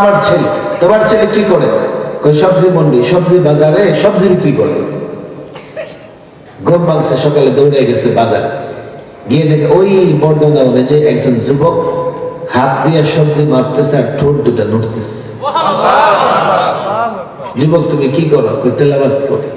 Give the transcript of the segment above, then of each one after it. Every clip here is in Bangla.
আমার ছেলে? তোমার ছেলে কি করে? সবজি মন্ডি, সবজি বাজারে সবজি বিক্রি করে। গম মাংসে সকালে দৌড়ে গেছে বাজার। গিয়ে দেখে ওই বর্ধনা যে একজন যুবক হাত দিয়ে সবজি মারতেছে আর ঠোঁট দুটা নড়তেছে। যুবক, তুমি কি করো? কই তেলাবাদ করে।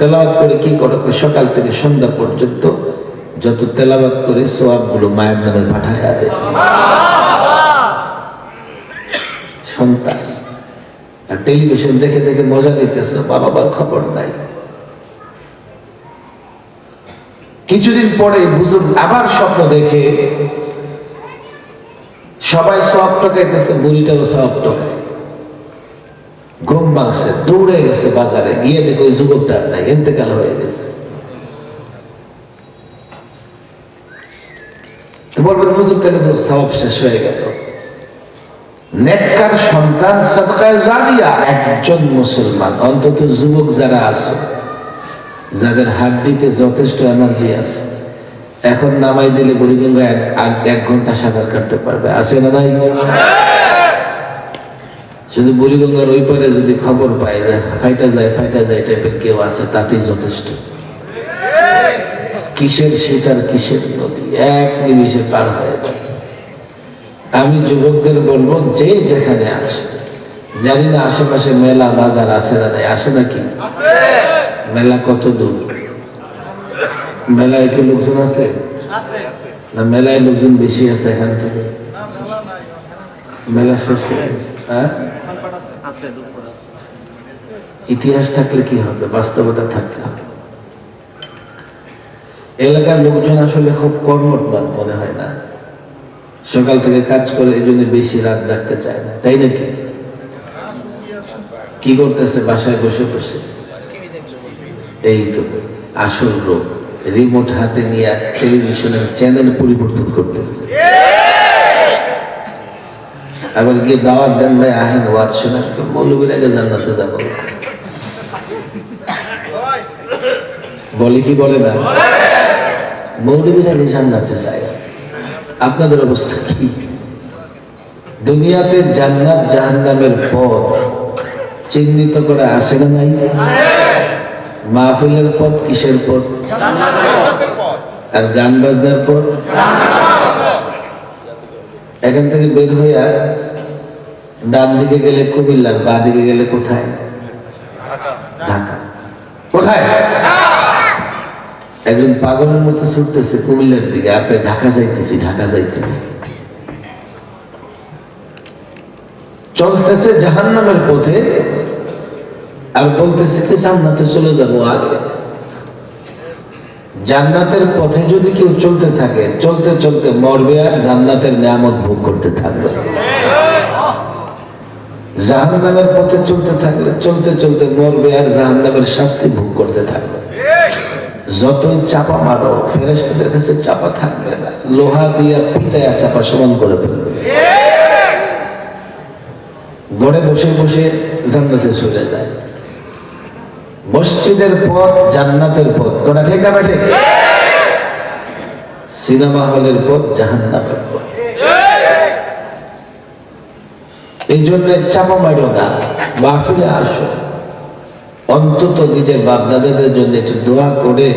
তেলাবাদ করে কি করো? সকাল থেকে সন্ধ্যা পর্যন্ত যত তেলাবাদ করে সোয়াবগুলো মায়ের নামে পাঠায় দেয়। সন্তান। আর টেলিভিশন দেখে দেখে মজা নিতেছে মা বাবার খবর নাই। কিছুদিন পরে বুজুর্গ আবার স্বপ্ন দেখে, সবাই সব টকাইতেছে বুড়িটাও সব টকায় ঘুম ভাঙছে দৌড়ে গেছে বাজারে, গিয়ে দেখো ওই যুবকটার নাই এতেকাল হয়ে গেছে। বলবেন, হুজুর, তাহলে সব শেষ হয়ে গেল। নেককার সন্তান সদকায় জারিয়া একজন মুসলমান, অন্তত যুবক যারা আছে, যাদের হাড্ডিতে যথেষ্ট এনার্জি আছে, এখন নামাই দিলে বুড়িগঙ্গা এক ঘণ্টা সাঁতার কাটতে পারবে। আছে না নাই? শুধু বুড়িগঙ্গার ওই পারে যদি খবর পায় যে ফাইটা যায় ফাইটা যায় টাইপের কেউ আছে, তাতেই যথেষ্ট। কিসের শীতার কিসের নদী? এক নিমিষে পার হয়ে যায়। আমি যুবকদের বলব যে যেখানে আছে জানি না আশেপাশে মেলা বাজার আছে না নাই আসে নাকি? মেলা কত দূর? মেলায় কি লোকজন আছে? না মেলায় লোকজন বেশি আছে এখান থেকে? মেলা শেষ হয়ে ইতিহাস থাকলে কি হবে? বাস্তবতা থাকতে হবে। এলাকার লোকজন আসলে খুব কর্মঠ মনে হয় না। সকাল থেকে কাজ করে এই জন্য বেশি রাত জাগতে চায় না, তাই নাকি? কি করতেছে? বাসায় বসে বসে। এই তো, আসল রোগ। রিমোট হাতে নিয়ে টেলিভিশনের চ্যানেল পরিবর্তন করতেছে। আবার গিয়ে দাওয়াত দেন, ভাই, আহেন, ওয়াজ শোনা মৌলবীর আগে জান্নাতে যাব। বলে কি বলে না? মৌলবীর আগে জান্নাতে যায়। আপনাদের অবস্থা কি? দুনিয়াতে জান্নাত জাহান্নামের পথ চিহ্নিত করে আসে না নাই? মাহফিলের পথ কিসের পথ? আর গান বাজনার পথ? এখান থেকে বের হইয়া ডান দিকে গেলে কুমিল্লার বা দিকে গেলে কোথায়? ঢাকা। কোথায়? একজন পাগলের মতো ছুটতেছে কুমিল্লার দিকে, আপনি ঢাকা যাইতেছি ঢাকা যাইতেছি। চলতেছে জাহান্নামের পথে আর বলতেছে কি, জান্নাতে চলে যাব আগে। জান্নাতের পথে যদি কেউ চলতে থাকে, চলতে চলতে মরবে আর জান্নাতের নিয়ামত ভোগ করতে থাকবে। জাহান্নামের পথে চলতে থাকলে, চলতে চলতে মরবে আর জাহান্নামের শাস্তি ভোগ করতে থাকবে। যতই চাপা মারো ফেরেস্তাদের কাছে চাপা থাকবে না। লোহা দিয়ে পিটায়া চাপা সমান করে ফেলবে। গড়ে বসে বসে জান্নাতে চলে যায়। মসজিদের পথ জান্নাতের পথ। কোনা ঠিক না ঠিক সিনেমা হলের পথ জাহান্নামের পথ। এই জন্য চাপা মারো না। মাহফিলে আসো। অন্তত নিজের বাপ দাদাদের জন্য একটু দোয়া করে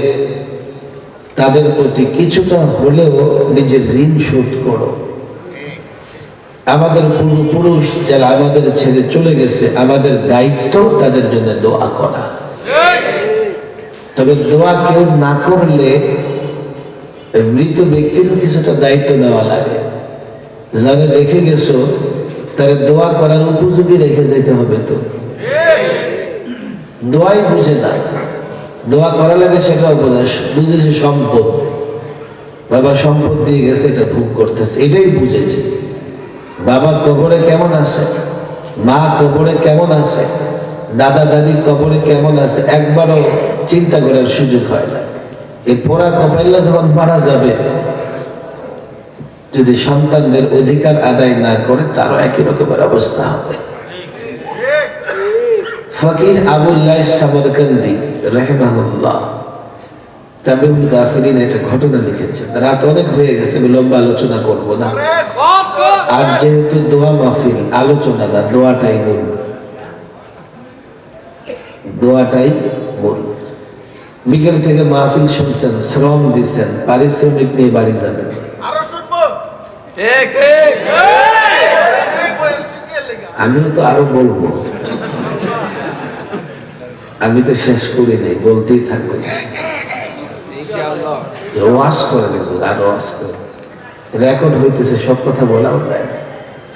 তাদের প্রতি কিছুটা হলেও নিজের ঋণ শোধ করো। আমাদের পূর্বপুরুষ যারা আমাদের ছেড়ে চলে গেছে, আমাদের দায়িত্ব তাদের জন্য দোয়া করা। তবে দোয়া কেউ না করলে মৃত ব্যক্তিরও কিছুটা দায়িত্ব নেওয়া লাগে। যারা রেখে গেছো তারা দোয়া করার উপযোগী রেখে যেতে হবে তো। দোয়াই বুঝে না। দোয়া করা লাগে সেটাও বোঝা বুঝেছে সম্পদ। বাবা সম্পদ দিয়ে গেছে, এটা ভোগ করতেছে, এটাই বুঝেছে। বাবা কবরে কেমন আছে? মা কবরে কেমন আছে? দাদা দাদি কবরে কেমন আছে? একবারও চিন্তা করার সুযোগ হয় না। এই পোড়া কপাইল্লা যখন মারা যাবে, যদি সন্তানদের অধিকার আদায় না করে, তারও একই রকমের অবস্থা হবে। ফকির আবুল্লাহ সাবরকান্দি রহেমাহুল্লাহ। তামিল গাফিরিন একটা ঘটনা লিখেছে। রাত অনেক হয়ে গেছে আমি লম্বা আলোচনা করব না। আর যেহেতু দোয়া মাহফিল আলোচনা না দোয়াটাই বল দোয়াটাই বল বিকেল থেকে মাহফিল শুনছেন শ্রম দিচ্ছেন পারিশ্রমিক নিয়ে বাড়ি যাবেন। আরও শুনব? ঠিক ঠিক আমিও তো আরও বলব। আমি তো শেষ করি নাই বলতেই থাকব ওয়াশ করে দেব আর ওয়াশ করে। রেকর্ড হইতেছে সব কথা বলাও যায়।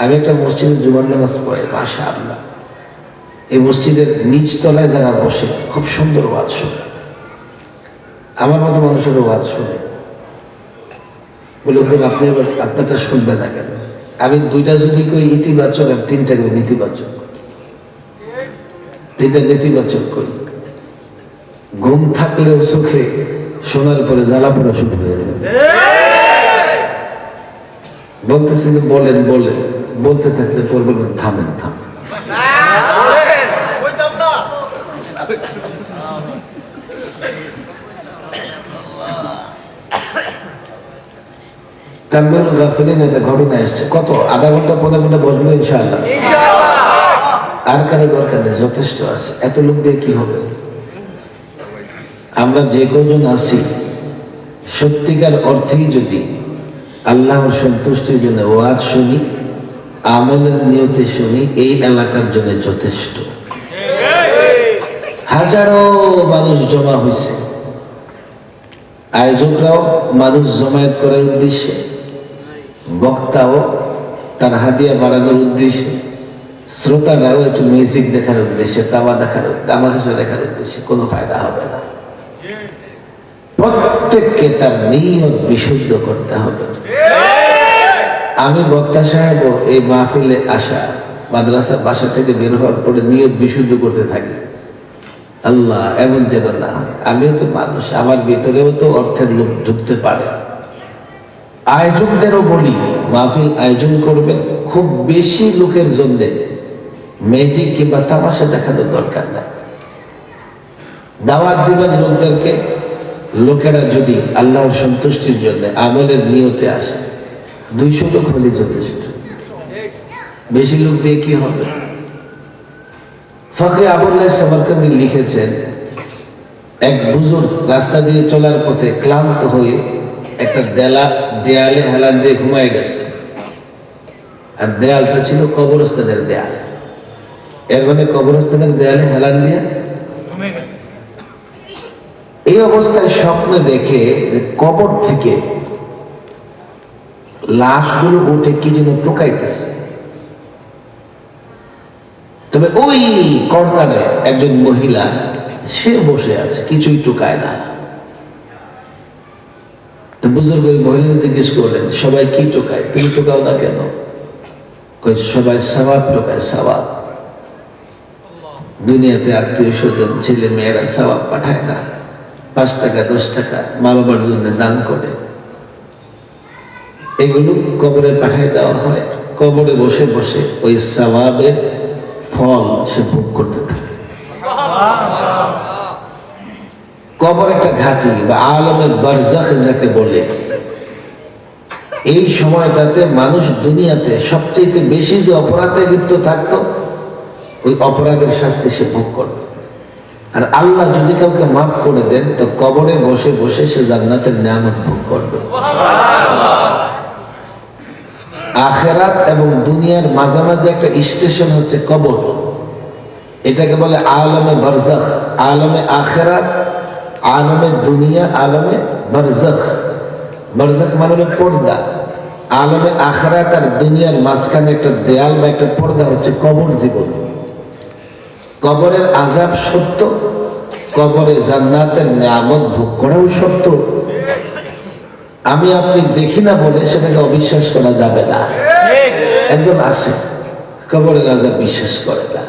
আমি একটা মসজিদে জুবান নামাজ পড়ে মাশা আল্লাহ এই মসজিদের নিচ তলায় যারা বসে খুব সুন্দর ওয়াজ শুনে। আমার মতো মানুষের ওয়াজ শুনে। বলে আপনি এবার আপনারটা শুনবে না কেন? আমি দুইটা যদি কই ইতিবাচক আর তিনটা কই নেতিবাচক। তিনটা নেতিবাচক কই ঘুম থাকলেও সুখে শোনার পরে জ্বালা পড়া শুরু হয়ে যাবে বলতেছি যে বলেন বলেন। বলতে থাকলে বলবেন, থামেন না তানবির গাফিলিন এটা ঘটনা এসছে। কত? আধা ঘণ্টা, পনেরো ঘণ্টা বসবো ইনশাআল্লাহ। আর কারও দরকার নেই, যথেষ্ট আছে। এত লোক দিয়ে কি হবে? আমরা যে কজন আছি, সত্যিকার অর্থেই যদি আল্লাহর সন্তুষ্টির জন্য ওয়াজ শুনি, আমলের নিয়তে শুনি, এই এলাকার জন্য যথেষ্ট। হাজারো মানুষ জমা হয়েছে আয়োজকরাও মানুষ জমায়েত করার উদ্দেশ্যে, বক্তাও তার হাদিয়া বাড়ানোর উদ্দেশ্যে। শ্রোতারাও একটু মিউজিক দেখার উদ্দেশ্যে তামা দেখার তামাশা দেখার উদ্দেশ্যে কোনো ফায়দা হবে না। প্রত্যেককে তার নিয়ত বিশুদ্ধ করতে হবে। আমি বক্তা সাহেব এই মাহফিলে আসা মাদ্রাসা বাসা থেকে বের হওয়ার পরে নিয়ত বিশুদ্ধ করতে থাকি। আল্লাহ, এমন যেন না। আমিও তো মানুষ, আমার ভিতরেও তো অর্থের লোক ঢুকতে পারে। আয়োজকদেরও বলি, মাহফিল আয়োজন করবেন, খুব বেশি লোকের জন্য ম্যাজিক কিংবা তামাশা দেখানোর দরকার নাই। দাওয়াত দিবেন লোকদেরকে। লোকেরা যদি আল্লাহর সন্তুষ্টির জন্য আমলের নিয়তে আসে, দুইশো লোক হলে যথেষ্ট। বেশি লোক দিয়ে কি হবে? ফখরে আবুল্লাহ সামারকান্দি লিখেছেন, এক বুজুর্গ রাস্তা দিয়ে চলার পথে ক্লান্ত হয়ে একটা দেলা, দেয়ালে হেলান দিয়ে ঘুমায় গেছে। আর দেয়ালটা ছিল কবরস্থানের দেয়াল। এর মানে কবরস্থানের দেয়ালে হেলান দিয়ে এই অবস্থায় স্বপ্নে দেখে কবর থেকে লাশগুলো উঠে কি যেন টোকাইতেছে তবে ওই কর্নারে একজন মহিলা, সে বসে আছে, কিছুই টোকায় না। বুজুর্গ ওই মহিলা জিজ্ঞেস করলেন, সবাই কি টোকায়? তুমি টোকাও না কেন? সবাই সবাব টোকায়, সবাব। দুনিয়াতে আত্মীয় স্বজন, ছেলে মেয়েরা সবাব পাঠায় না। পাঁচ টাকা, দশ টাকা মা বাবার জন্য দান করে। এগুলো কবরে পাঠায় দেওয়া হয়। কবরে বসে বসে ওই সবাবের ফল সে ভোগ করতে থাকে। কবর একটা ঘাটি বা আলমের বারজাখ যাকে বলে। এই সময়টাতে মানুষ দুনিয়াতে সবচেয়ে বেশি যে অপরাধে লিপ্ত থাকতো ওই অপরাধের শাস্তি সে ভোগ করবে। আর আল্লাহ যদি কাউকে মাফ করে দেন, তো কবরে বসে বসে সে জান্নাতের নিয়ামত ভোগ করবে। আখেরাত এবং দুনিয়ার মাঝামাঝি একটা স্টেশন হচ্ছে কবর। এটাকে বলে আলমে বারজাখ। আলমে আখেরাত, আলমে দুনিয়া, আলমে বারজাখ। বারজাখ মানে হলো পর্দা। আলমে আখেরাত আর দুনিয়ার মাঝখানে একটা দেয়াল বা একটা পর্দা হচ্ছে কবর জীবন। কবরের আজাব সত্য? কবরে জান্নাতের নিয়ামত ভোগ করাও সত্য? আমি আপনি দেখি না বলে সেটাকে অবিশ্বাস করা যাবে না। একজন আছে, কবরের আজাব বিশ্বাস করে না।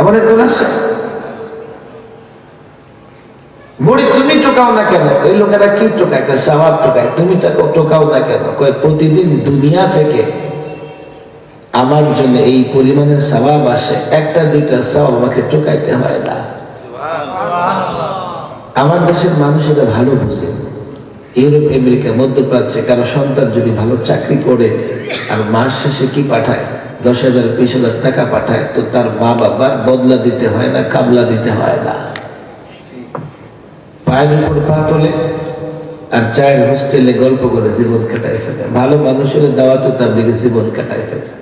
এমন একজন আছে। বুড়ি, তুমি টোকাও না কেন? এই লোকেরা কি টোকায় কয় টোকায় তুমি টোকাও না কেন? প্রতিদিন দুনিয়া থেকে আমার জন্য এই পরিমাণের সবাব আসে একটা দুইটা সবাব আমাকে টোকাইতে হয় না। আমার দেশের মানুষ এটা ভালো বুঝে। ইউরোপ আমেরিকা মধ্যপ্রাচ্যে কারও সন্তান যদি ভালো চাকরি করে আর মাস শেষে কি পাঠায়? দশ হাজার বিশ হাজার টাকা পাঠায় তো তার মা বাবার বদলা দিতে হয় না কাবলা দিতে হয় না। পায়ের উপর পা তোলে আর চায়ের হোস্টেলে গল্প করে জীবন কাটায় ফেলে। ভালো মানুষের দাওয়াতে তাবলিগে জীবন কাটায় ফেলে।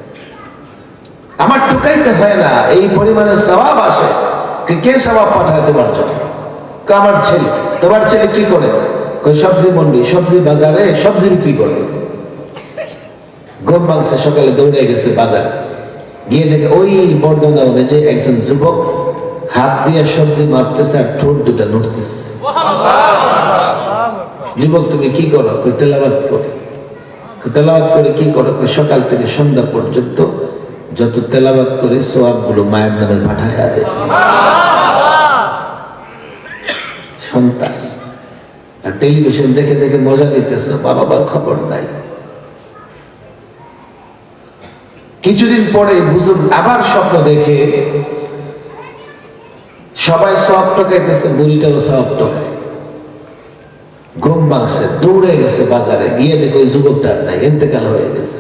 আমার টুকাইতে হয় না, এই পরিমাণে সবাব আসে। কি স্বভাব পাঠায় তোমার জন্য? আমার ছেলে? তোমার ছেলে কি করে? সবজি মন্ডি, সবজি বাজারে সবজি বিক্রি করে। গম মাংসে সকালে দৌড়ে গেছে বাজার। গিয়ে দেখে ওই বর্ধনা যে একজন যুবক হাত দিয়ে সবজি মাপতেছে আর ঠোঁট দুটা নড়তেছে। যুবক, তুমি কি করো? তেলাবাদ করে। তেলাবাদ করে কি করো? সকাল থেকে সন্ধ্যা পর্যন্ত যত তেলাবাদ করে সোয়াবগুলো মায়ের নামে পাঠায় দেয় সন্তান। আর টেলিভিশন দেখে দেখে মজা নিতেছে মা বাবার খবর নাই। কিছুদিন পরে বুজুর্গ আবার স্বপ্ন দেখে, সবাই সব টকাইতেছে বুড়িটাও সব টকায় গম মাংসে দৌড়ে গেছে বাজারে, গিয়ে দেখো ওই যুবকটার নাই এতেকাল হয়ে গেছে।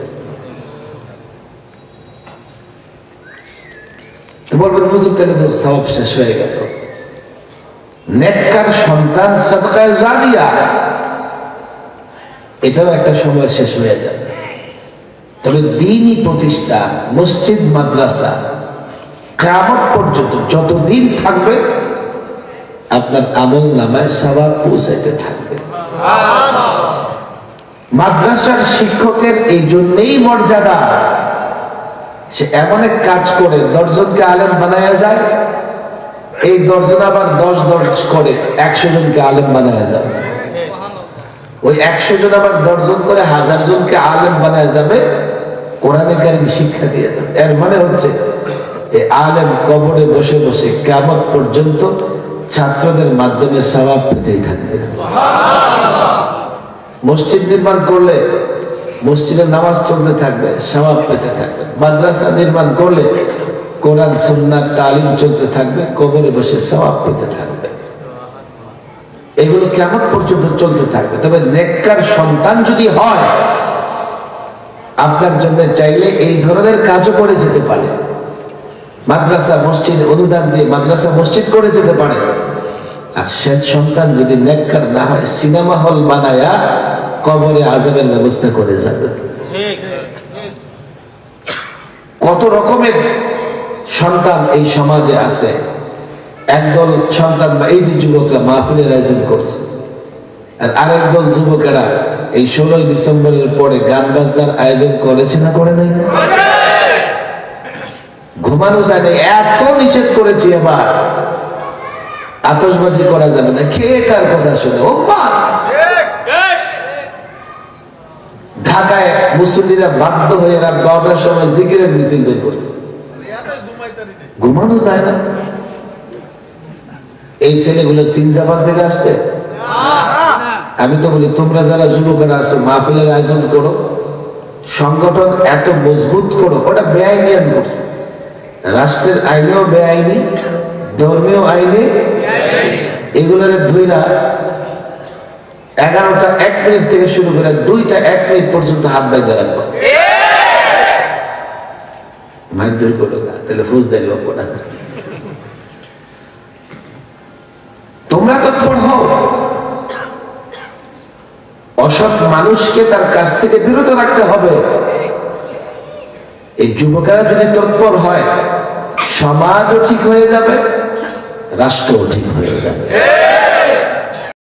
বলবেন হুজুর তাহলে সব শেষ হয়ে গেল। নেককার সন্তান জারিয়া এটাও একটা সময় শেষ হয়ে যাবে। তবে দিনই প্রতিষ্ঠা মসজিদ মাদ্রাসা কামত পর্যন্ত যতদিন থাকবে আপনার আমল নামায় সবার পৌঁছাইতে থাকবে। মাদ্রাসার শিক্ষকের এই জন্যেই মর্যাদা। সে এমন এক কাজ করে, দশজনকে আলেম বানায়া যায়। এই দশজন আবার দশ দশ করে, একশো জনকে আলেম বানায়া যায়। ওই একশো জন আবার দশজন করে হাজার জনকে আলেম বানায় যাবে, কোরআনে কারিম শিক্ষা দিয়ে যাবে। এর মানে হচ্ছে, এই আলেম কবরে বসে বসে কেমন পর্যন্ত ছাত্রদের মাধ্যমে সবাব পেতেই থাকবে। মসজিদ নির্মাণ করলে মসজিদের নামাজ চলতে থাকবে সবাব পেতে থাকবে। মাদ্রাসা নির্মাণ করলে কোরআন সুন্নার তালিম চলতে থাকবে, কবরে বসে সবাব পেতে থাকবে। এগুলো কেমন পর্যন্ত চলতে থাকবে? তবে নেককার সন্তান যদি হয়, আপনার জন্য চাইলে এই ধরনের কাজও করে যেতে পারে। মাদ্রাসা, মসজিদ অনুদান দিয়ে মাদ্রাসা, মসজিদ করে যেতে পারে। আর সে সন্তান যদি নেককার না হয়, সিনেমা হল বানায়া কবরে আজাবের ব্যবস্থা করে যাবে। কত রকমের সন্তান এই সমাজে আছে। একদল সন্তান বা এই যে যুবকরা মাহফিলের আয়োজন করছে আর আরেক দল যুবকেরা এই ষোলোই ডিসেম্বরের পরে গান বাজনার আয়োজন করেছে না করে নাই? ঘুমানো যায় না এত নিষেধ করেছি এবার। আতসবাজি করা যাবে না খেয়ে কার কথা শুনে? ও মা ঢাকায় মুসল্লিরা বাধ্য হয়ে রাত বারোটার সময় জিকিরের মিছিল বের করছে। ঘুমানো যায় না। এই ছেলেগুলো চিনজাপান থেকে আসছে? আমি তো বলি, তোমরা যারা যুবকেরা আছো, মাহফিলের আয়োজন করো। সংগঠন এত মজবুত করো, ওটা বেআইনি আইন করছে। রাষ্ট্রের আইনেও বেআইনি ধর্মীয় আইনে। এগুলোর ধুইরা এগারোটা এক মিনিট থেকে শুরু করে দুইটা এক মিনিট পর্যন্ত হাত বাইতে রাখব। মারধর করো না, তাহলে ফুস দেবে অপরাধ তোমরা তৎপর হও অসৎ মানুষকে তার কাছ থেকে বিরত রাখতে হবে। এই যুবকেরা যদি তৎপর হয়, সমাজও ঠিক হয়ে যাবে, রাষ্ট্রও ঠিক হয়ে যাবে।